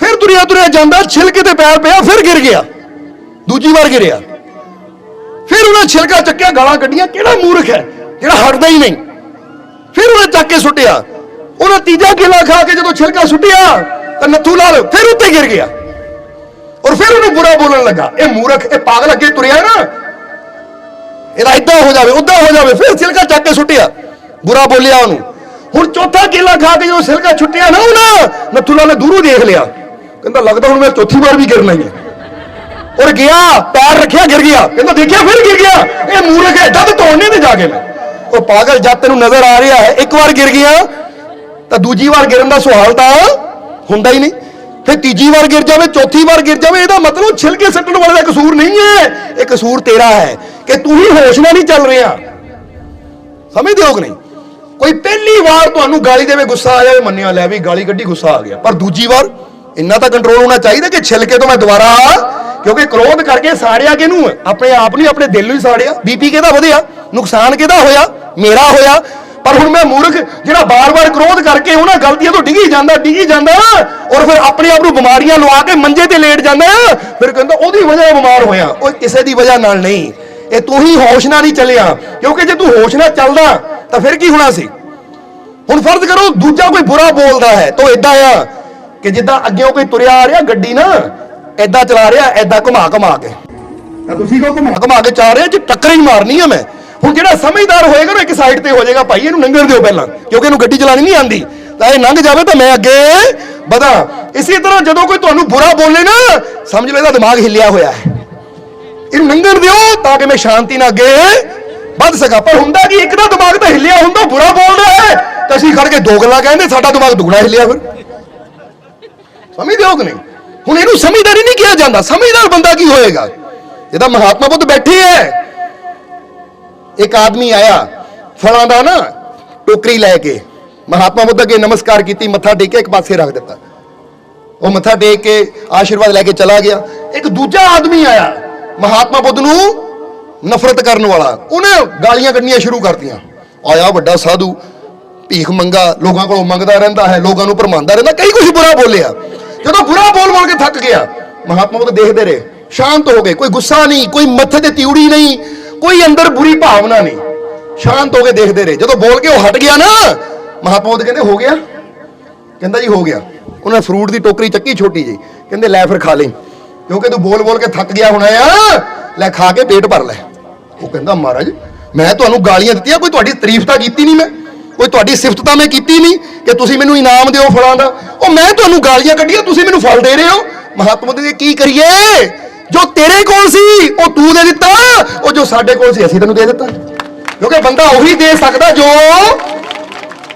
ਫਿਰ ਤੁਰਿਆ ਤੁਰਿਆ ਜਾਂਦਾ, ਛਿਲਕੇ ਤੇ ਪੈਰ ਪਿਆ, ਫਿਰ ਗਿਰ ਗਿਆ। ਦੂਜੀ ਵਾਰ ਗਿਰਿਆ। ਫਿਰ ਉਹਨੇ ਛਿਲਕਾ ਚੱਕਿਆ, ਗਾਲਾਂ ਕੱਢੀਆਂ, ਕਿਹੜਾ ਮੂਰਖ ਹੈ, ਜਿਹੜਾ ਹਟਦਾ ਹੀ ਨਹੀਂ। ਫਿਰ ਉਹਨੇ ਚੱਕ ਕੇ ਸੁੱਟਿਆ। ਉਹਨੇ ਤੀਜਾ ਕੇਲਾ ਖਾ ਕੇ ਜਦੋਂ ਛਿਲਕਾ ਸੁੱਟਿਆ, ਤਾਂ ਨੱਥੂ ਲਾਲ ਫਿਰ ਉੱਤੇ ਗਿਰ ਗਿਆ। ਔਰ ਫਿਰ ਉਹਨੂੰ ਬੁਰਾ ਬੋਲਣ ਲੱਗਾ। ਇਹ ਮੂਰਖ, ਇਹ ਪਾਗਲ ਅੱਗੇ ਤੁਰਿਆ ਨਾ। ਇਹਦਾ ਇਦਾਂ ਹੋ ਜਾਵੇ, ਉਦਾਂ ਹੋ ਜਾਵੇ, ਫਿਰ ਛਿਲਕਾ ਚੱਕ ਕੇ ਸੁੱਟਿਆ। ਬੁਰਾ ਬੋਲਿਆ ਉਹਨੂੰ। ਹੁਣ ਚੌਥਾ ਕੇਲਾ ਖਾ ਕੇ ਜਦੋਂ ਛਿਲਕਾ ਛੁੱਟਿਆ ਨਾ ਉਹਨਾਂ, ਨੱਥੂ ਲਾਲ ਨੇ ਦੂਰੋਂ ਦੇਖ ਲਿਆ। ਕਹਿੰਦਾ ਲੱਗਦਾ ਹੁਣ ਮੈਂ ਚੌਥੀ ਵਾਰ ਵੀ ਗਿਰਨਾ ਹੀ ਹੈ। ਔਰ ਗਿਆ, ਪੈਰ ਰੱਖਿਆ, ਗਿਰ ਗਿਆ। ਕਹਿੰਦਾ ਦੇਖਿਆ, ਫਿਰ ਗਿਰ ਗਿਆ। ਇਹ ਮੂਰਖ ਹੈ ਤੇ ਤੋੜਨੇ ਤੇ ਜਾ ਕੇ ਮੈਂ। ਉਹ ਪਾਗਲ ਜਦ ਤੈਨੂੰ ਨਜ਼ਰ ਆ ਰਿਹਾ ਹੈ, ਇੱਕ ਵਾਰ ਗਿਰ ਗਿਆ, ਤਾਂ ਦੂਜੀ ਵਾਰ ਗਿਰਨ ਦਾ ਸਵਾਲ ਤਾਂ ਹੁੰਦਾ ਹੀ ਨਹੀਂ। ਫਿਰ ਤੀਜੀ ਵਾਰ ਗਿਰ ਜਾਵੇ, ਚੌਥੀ ਵਾਰ ਗਿਰ ਜਾਵੇ, ਇਹਦਾ ਮਤਲਬ ਛਿਲਕੇ ਸੱਟਣ ਵਾਲੇ ਦਾ ਕਸੂਰ ਨਹੀਂ ਹੈ। ਇਹ ਕਸੂਰ ਤੇਰਾ ਹੈ ਕਿ ਤੂੰ ਹੀ ਹੋਸ਼ ਨਾਲ ਨਹੀਂ ਚੱਲ ਰਿਹਾ। ਸਮਝਦੇ ਹੋ ਕਿ ਨਹੀਂ? ਕੋਈ ਪਹਿਲੀ ਵਾਰ ਤੁਹਾਨੂੰ ਗਾਲੀ ਦੇਵੇ, ਗੁੱਸਾ ਆ ਜਾਵੇ, ਮੰਨਿਆ ਲੈ ਵੀ ਗਾਲੀ ਕੱਢੀ, ਗੁੱਸਾ ਆ ਗਿਆ। ਪਰ ਦੂਜੀ ਵਾਰ ਇੰਨਾ ਤਾਂ ਕੰਟਰੋਲ ਹੋਣਾ ਚਾਹੀਦਾ ਕਿ ਛਿਲਕੇ ਤੋਂ ਮੈਂ ਦੁਬਾਰਾ ਕਿਉਂਕਿ ਕ੍ਰੋਧ ਕਰਕੇ ਸਾੜਿਆ ਕਿਹਨੂੰ ਆਪਣੇ ਆਪ ਨੂੰ ਆਪਣੇ ਦਿਲ ਨੂੰ ਹੀ ਸਾੜਿਆ। ਬੀਪੀ ਕਿਹਦਾ ਵਧਿਆ? ਨੁਕਸਾਨ ਕਿਹਦਾ ਹੋਇਆ? ਮੇਰਾ ਹੋਇਆ। ਪਰ ਹੁਣ ਮੈਂ ਮੂਰਖ, ਜਿਹੜਾ ਬਾਰ-ਬਾਰ ਕ੍ਰੋਧ ਕਰਕੇ ਉਹਨਾਂ ਗਲਤੀਆਂ ਤੋਂ ਡਿੱਗੀ ਜਾਂਦਾ ਡਿੱਗੀ ਜਾਂਦਾ ਔਰ ਫਿਰ ਆਪਣੇ ਆਪ ਨੂੰ ਬਿਮਾਰੀਆਂ ਲਵਾ ਕੇ ਮੰਜੇ ਤੇ ਲੇਟ ਜਾਂਦਾ, ਫਿਰ ਕਹਿੰਦਾ ਉਹਦੀ ਵਜ੍ਹਾ ਬਿਮਾਰ ਹੋਇਆ। ਉਹ ਕਿਸੇ ਦੀ ਵਜ੍ਹਾ ਨਾਲ ਨਹੀਂ। ਇਹ ਤੂੰ ਹੀ ਹੋਸ਼ ਨਾਲ ਹੀ ਚੱਲਿਆ। ਕਿਉਂਕਿ ਜੇ ਤੂੰ ਹੋਸ਼ ਨਾਲ ਚੱਲਦਾ, ਤਾਂ ਫਿਰ ਕੀ ਹੋਣਾ ਸੀ? ਹੁਣ ਫਰਜ਼ ਕਰੋ, ਦੂਜਾ ਕੋਈ ਬੁਰਾ ਬੋਲਦਾ ਹੈ, ਤਾਂ ਇਦਾਂ ਆ। ਕਿ ਜਿੱਦਾਂ ਅੱਗੇ ਕੋਈ ਤੁਰਿਆ ਆ ਰਿਹਾ ਗੱਡੀ ਨਾ ਐਦਾਂ ਚਲਾ ਰਿਹਾ ਐਦਾਂ ਘੁਮਾ ਘੁਮਾ ਕੇ। ਤਾਂ ਤੁਸੀਂ ਕੋ ਘੁਮਾ? ਘੁਮਾ ਕੇ ਚਾ ਰਹੇ ਜੇ ਟੱਕਰ ਹੀ ਮਾਰਨੀ ਆ ਮੈਂ। ਹੁਣ ਜਿਹੜਾ ਸਮਝਦਾਰ ਹੋਏਗਾ ਨਾ ਇੱਕ ਸਾਈਡ ਤੇ ਹੋ ਜਾਏਗਾ ਭਾਈ ਇਹਨੂੰ ਲੰਘਣ ਦਿਓ ਪਹਿਲਾਂ ਕਿਉਂਕਿ ਇਹਨੂੰ ਗੱਡੀ ਚਲਾਣੀ ਨਹੀਂ ਆਂਦੀ ਤਾਂ ਇਹ ਲੰਘ ਜਾਵੇ ਤਾਂ ਮੈਂ ਅੱਗੇ ਵਧਾਂ ਇਸੇ ਤਰ੍ਹਾਂ ਜਦੋਂ ਕੋਈ ਤੁਹਾਨੂੰ ਬੁਰਾ ਬੋਲੇ ਨਾ ਸਮਝ ਲਓ ਇਹਦਾ ਦਿਮਾਗ ਹਿੱਲਿਆ ਹੋਇਆ ਹੈ। ਇਹਨੂੰ ਲੰਘਣ ਦਿਓ ਤਾਂ ਕਿ ਮੈਂ ਸ਼ਾਂਤੀ ਨਾਲ ਅੱਗੇ ਵੱਧ ਸਕਾਂ। ਪਰ ਹੁੰਦਾ ਕੀ ਇੱਕ ਦਾ ਦਿਮਾਗ ਤਾਂ ਹਿੱਲਿਆ ਹੁੰਦਾ ਬੁਰਾ ਬੋਲ ਰਿਹਾ ਹੈ। ਤਾਂ ਅਸੀਂ ਖੜ ਕੇ ਦੋ ਗੱਲਾਂ ਕਹਿੰਦੇ ਸਾਡਾ ਦਿਮਾਗ ਦੁਗਣਾ ਹਿੱਲਿਆ ਫਿਰ। ਸਮਝਦੇ ਹੋ ਕਿ ਨਹੀਂ? ਹੁਣ ਇਹਨੂੰ ਸਮਝਦਾਰੀ ਨਹੀਂ ਕਿਹਾ ਜਾਂਦਾ। ਸਮਝਦਾਰ ਬੰਦਾ ਕੀ ਹੋਏਗਾ? ਜਿਹਦਾ ਮਹਾਤਮਾ ਬੁੱਧ ਬੈਠੇ ਹੈ ਇੱਕ ਆਦਮੀ ਆਇਆ, ਫਲਾਂ ਦਾ ਨਾ ਟੋਕਰੀ ਲੈ ਕੇ ਮਹਾਤਮਾ ਬੁੱਧ ਅੱਗੇ ਨਮਸਕਾਰ ਕੀਤੀ, ਮੱਥਾ ਟੇਕ ਕੇ ਇੱਕ ਪਾਸੇ ਰੱਖ ਦਿੱਤਾ। ਉਹ ਮੱਥਾ ਟੇਕ ਕੇ ਆਸ਼ੀਰਵਾਦ ਲੈ ਕੇ ਚਲਾ ਗਿਆ। ਇੱਕ ਦੂਜਾ ਆਦਮੀ ਆਇਆ, ਮਹਾਤਮਾ ਬੁੱਧ ਨੂੰ ਨਫ਼ਰਤ ਕਰਨ ਵਾਲਾ। ਉਹਨੇ ਗਾਲੀਆਂ ਕੱਢਣੀਆਂ ਸ਼ੁਰੂ ਕਰਤੀਆਂ। ਆਇਆ ਵੱਡਾ ਸਾਧੂ, ਭੀਖ ਮੰਗਾ, ਲੋਕਾਂ ਕੋਲੋਂ ਮੰਗਦਾ ਰਹਿੰਦਾ ਹੈ, ਲੋਕਾਂ ਨੂੰ ਭਰਮਾਉਂਦਾ ਰਹਿੰਦਾ, ਕਈ ਕੁਝ ਬੁਰਾ ਬੋਲਿਆ। ਜਦੋਂ ਬੁਰਾ ਬੋਲ ਬੋਲ ਕੇ ਥੱਕ ਗਿਆ, ਮਹਾਤਮਾ ਬੁੱਧ ਦੇਖਦੇ ਰਹੇ, ਸ਼ਾਂਤ ਹੋ ਗਏ, ਕੋਈ ਗੁੱਸਾ ਨਹੀਂ, ਕੋਈ ਮੱਥੇ ਤੇ ਤਿਉੜੀ ਨਹੀਂ, ਕੋਈ ਅੰਦਰ ਬੁਰੀ ਭਾਵਨਾ ਨਹੀਂ, ਸ਼ਾਂਤ ਹੋ ਕੇ ਦੇਖਦੇ ਰਹੇ। ਜਦੋਂ ਬੋਲ ਕੇ ਉਹ ਹਟ ਗਿਆ ਨਾ, ਮਹਾਤਮਾ ਬੁੱਧ ਕਹਿੰਦੇ, ਹੋ ਗਿਆ? ਕਹਿੰਦਾ ਜੀ, ਹੋ ਗਿਆ। ਉਹਨੇ ਫਰੂਟ ਦੀ ਟੋਕਰੀ ਚੱਕੀ ਛੋਟੀ ਜੀ ਕਹਿੰਦੇ, ਲੈ ਫਿਰ ਖਾ ਲਈ। ਕਿਉਂਕਿ ਤੂੰ ਬੋਲ ਬੋਲ ਕੇ ਥੱਕ ਗਿਆ ਹੋਣਾ ਆ, ਲੈ ਖਾ ਕੇ ਪੇਟ ਭਰ ਲੈ। ਉਹ ਕਹਿੰਦਾ, ਮਹਾਰਾਜ, ਮੈਂ ਤੁਹਾਨੂੰ ਗਾਲੀਆਂ ਦਿੱਤੀਆਂ, ਕੋਈ ਤੁਹਾਡੀ ਤਾਰੀਫ ਤਾਂ ਕੀਤੀ ਨਹੀਂ ਮੈਂ। ਕੋਈ ਤੁਹਾਡੀ ਸਿਫਤ ਤਾਂ ਮੈਂ ਕੀਤੀ ਨਹੀਂ ਕਿ ਤੁਸੀਂ ਮੈਨੂੰ ਇਨਾਮ ਦਿਓ ਫਲਾਂ ਦਾ। ਉਹ ਮੈਂ ਤੁਹਾਨੂੰ ਗਾਲੀਆਂ ਕੱਢੀਆਂ, ਤੁਸੀਂ ਮੈਨੂੰ ਫਲ ਦੇ ਰਹੇ ਹੋ। ਮਹਾਤਮਾ ਦੇ ਕੀ ਕਰੀਏ? ਜੋ ਤੇਰੇ ਕੋਲ ਸੀ, ਉਹ ਤੂੰ ਦੇ ਦਿੱਤਾ। ਉਹ ਜੋ ਸਾਡੇ ਕੋਲ ਸੀ, ਅਸੀਂ ਤੈਨੂੰ ਦੇ ਦਿੱਤਾ। ਕਿਉਂਕਿ ਬੰਦਾ ਉਹੀ ਦੇ ਸਕਦਾ ਜੋ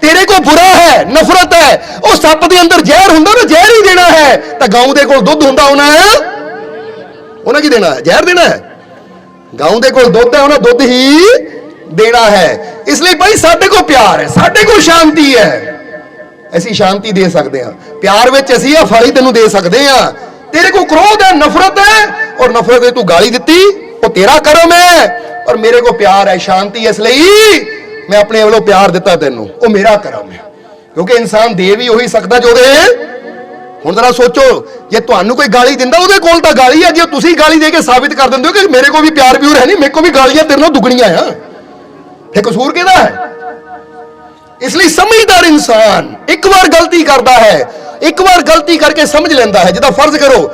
ਤੇਰੇ ਕੋਲ ਬੁਰਾ ਹੈ, ਨਫ਼ਰਤ ਹੈ। ਉਹ ਸੱਪ ਦੇ ਅੰਦਰ ਜ਼ਹਿਰ ਹੁੰਦਾ ਨਾ, ਜ਼ਹਿਰ ਹੀ ਦੇਣਾ ਹੈ। ਤਾਂ ਗਾਉਂ ਦੇ ਕੋਲ ਦੁੱਧ ਹੁੰਦਾ, ਉਹਨਾਂ ਉਹਨਾਂ ਕੀ ਦੇਣਾ? ਹੈ ਜ਼ਹਿਰ ਦੇਣਾ ਹੈ। ਗਾਉਂ ਦੇ ਕੋਲ ਦੁੱਧ ਹੈ, ਉਹਨਾਂ ਦੁੱਧ ਹੀ ਦੇਣਾ ਹੈ। ਇਸ ਲਈ ਭਾਈ ਸਾਡੇ ਕੋਲ ਪਿਆਰ ਹੈ, ਸਾਡੇ ਕੋਲ ਸ਼ਾਂਤੀ ਹੈ। ਅਸੀਂ ਸ਼ਾਂਤੀ ਦੇ ਸਕਦੇ ਹਾਂ। ਪਿਆਰ ਵਿੱਚ ਅਸੀਂ ਇਹ ਫਲ ਤੈਨੂੰ ਦੇ ਸਕਦੇ ਹਾਂ। ਤੇਰੇ ਕੋਲ ਕ੍ਰੋਧ ਹੈ, ਨਫ਼ਰਤ ਹੈ, ਔਰ ਨਫ਼ਰਤ ਵਿੱਚ ਤੂੰ ਗਾਲੀ ਦਿੱਤੀ, ਉਹ ਤੇਰਾ ਕਰਮ ਹੈ। ਔਰ ਮੇਰੇ ਕੋਲ ਪਿਆਰ ਹੈ, ਸ਼ਾਂਤੀ ਇਸ ਲਈ ਮੈਂ ਆਪਣੇ ਵੱਲੋਂ ਪਿਆਰ ਦਿੱਤਾ ਤੈਨੂੰ। ਉਹ ਮੇਰਾ ਕਰਮ ਹੈ। ਕਿਉਂਕਿ ਇਨਸਾਨ ਦੇ ਵੀ ਉਹੀ ਸਕਦਾ ਜੋ ਦੇ ਹੁਣ ਜ਼ਰਾ ਸੋਚੋ, ਜੇ ਤੁਹਾਨੂੰ ਕੋਈ ਗਾਲੀ ਦਿੰਦਾ, ਉਹਦੇ ਕੋਲ ਤਾਂ ਗਾਲੀ ਹੈ। ਜੇ ਤੁਸੀਂ ਗਾਲੀ ਦੇ ਕੇ ਸਾਬਿਤ ਕਰ ਦਿੰਦੇ ਹੋ ਕਿ ਮੇਰੇ ਕੋਲ ਵੀ ਪਿਆਰ ਪਿਉਰ ਹੈ ਨਹੀਂ, ਮੇਰੇ ਕੋਲ ਵੀ ਗਾਲੀਆਂ ਤੇਰੇ ਨਾਲ ਦੁੱਗਣੀਆਂ ਆ। ਇਹ ਕਸੂਰ ਕਿਹਦਾ ਹੈ? ਇਸ ਲਈ ਸਮਝਦਾਰ ਇਨਸਾਨ ਇੱਕ ਵਾਰ ਗਲਤੀ ਕਰਦਾ ਹੈ, ਇੱਕ ਵਾਰ ਗਲਤੀ ਕਰਕੇ ਸਮਝ ਲੈਂਦਾ ਹੈ, ਜਿਹਦਾ ਫਰਜ਼ ਕਰੋ,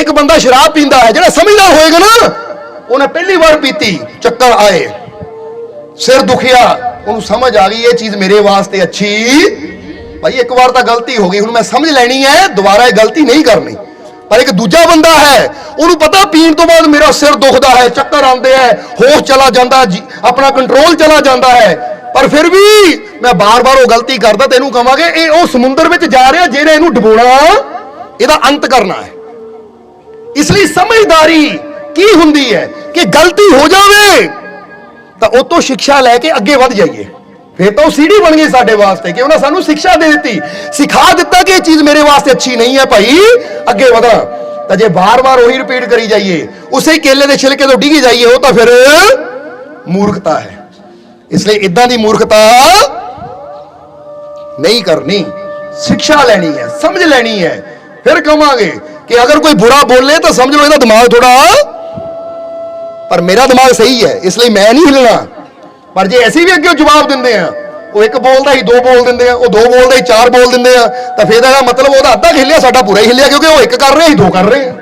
ਇੱਕ ਬੰਦਾ ਸ਼ਰਾਬ ਪੀਂਦਾ ਹੈ, ਜਿਹੜਾ ਸਮਝਦਾਰ ਹੋਏਗਾ ਨਾ, ਉਹਨੇ ਪਹਿਲੀ ਵਾਰ ਪੀਤੀ, ਚੱਕਰ ਆਏ। ਸਿਰ ਦੁਖਿਆ, ਉਹਨੂੰ ਸਮਝ ਆ ਗਈ, ਇਹ ਚੀਜ਼ ਮੇਰੇ ਵਾਸਤੇ ਅੱਛੀ। ਭਾਈ, ਇੱਕ ਵਾਰ ਤਾਂ ਗਲਤੀ ਹੋ ਗਈ, ਹੁਣ ਮੈਂ ਸਮਝ ਲੈਣੀ ਹੈ, ਦੁਬਾਰਾ ਇਹ ਗਲਤੀ ਨਹੀਂ ਕਰਨੀ। ਪਰ ਇੱਕ ਦੂਜਾ ਬੰਦਾ ਹੈ, ਉਹਨੂੰ ਪਤਾ ਪੀਣ ਤੋਂ ਬਾਅਦ ਮੇਰਾ ਸਿਰ ਦੁਖਦਾ ਹੈ, ਚੱਕਰ ਆਉਂਦੇ ਹੈ, ਹੋਸ਼ ਚਲਾ ਜਾਂਦਾ ਆਪਣਾ ਕੰਟਰੋਲ ਚਲਾ ਜਾਂਦਾ ਹੈ। ਪਰ ਫਿਰ ਵੀ ਮੈਂ ਬਾਰ-ਬਾਰ ਉਹ ਗਲਤੀ ਕਰਦਾ, ਤੈਨੂੰ ਕਵਾਂਗੇ, ਇਹ ਉਹ ਸਮੁੰਦਰ ਵਿੱਚ ਜਾ ਰਿਹਾ ਜਿਹੜੇ ਇਹਨੂੰ ਡੁਬੋਣਾ, ਇਹਦਾ ਅੰਤ ਕਰਨਾ ਹੈ। ਇਸ ਲਈ ਸਮਝਦਾਰੀ ਕੀ ਹੁੰਦੀ ਹੈ ਕਿ ਗਲਤੀ ਹੋ ਜਾਵੇ, ਤਾਂ ਉਹ ਤੋਂ ਸਿੱਖਿਆ ਲੈ ਕੇ ਅੱਗੇ ਵੱਧ ਜਾਈਏ। ਫਿਰ ਤਾਂ ਉਹ ਸੀੜੀ ਬਣ ਗਈ ਸਾਡੇ ਵਾਸਤੇ ਕਿ ਉਹਨਾਂ ਸਾਨੂੰ ਸਿੱਖਿਆ ਦੇ ਦਿੱਤੀ। ਸਿਖਾ ਦਿੱਤਾ ਕਿ ਇਹ ਚੀਜ਼ ਮੇਰੇ ਵਾਸਤੇ ਅੱਛੀ ਨਹੀਂ ਹੈ ਭਾਈ। ਅੱਗੇ ਵਧਣਾ। ਤਾਂ ਜੇ ਬਾਰ-ਬਾਰ ਉਹੀ ਰਿਪੀਟ ਕਰੀ ਜਾਈਏ, ਉਸੇ ਕੇਲੇ ਦੇ ਛਿਲਕੇ ਤੋਂ ਡਿੱਗੀ ਜਾਈਏ, ਉਹ ਤਾਂ ਫਿਰ ਮੂਰਖਤਾ ਹੈ। ਇਸ ਲਈ ਇਦਾਂ ਦੀ ਮੂਰਖਤਾ ਨਹੀਂ ਕਰਨੀ। ਸਿੱਖਿਆ ਲੈਣੀ ਹੈ, ਸਮਝ ਲੈਣੀ ਹੈ। ਫਿਰ ਕਹਾਂਗੇ ਕਿ ਅਗਰ ਕੋਈ ਬੁਰਾ ਬੋਲੇ ਤਾਂ ਸਮਝ ਲਓ, ਇਹਦਾ ਦਿਮਾਗ ਥੋੜਾ ਪਰ ਮੇਰਾ ਦਿਮਾਗ ਸਹੀ ਹੈ, ਇਸ ਲਈ ਮੈਂ ਨਹੀਂ ਹਿੱਲਣਾ। ਪਰ ਜੇ ਅਸੀਂ ਵੀ ਅੱਗੇ ਜਵਾਬ ਦਿੰਦੇ ਆ, ਉਹ ਇੱਕ ਬੋਲਦਾ ਹੀ ਦੋ ਬੋਲ ਦਿੰਦੇ ਆ, ਉਹ ਦੋ ਬੋਲਦਾ ਹੀ ਚਾਰ ਬੋਲ ਦਿੰਦੇ ਆ, ਤਾਂ ਫਿਰ ਇਹਦਾ ਮਤਲਬ ਉਹਦਾ ਅੱਧਾ ਹਿੱਲਿਆ ਸਾਡਾ ਪੂਰਾ ਹੀ ਹਿੱਲਿਆ ਕਿਉਂਕਿ ਉਹ ਇੱਕ ਕਰ ਰਿਹਾ ਹੀ ਦੋ ਕਰ ਰਹੇ ਆ।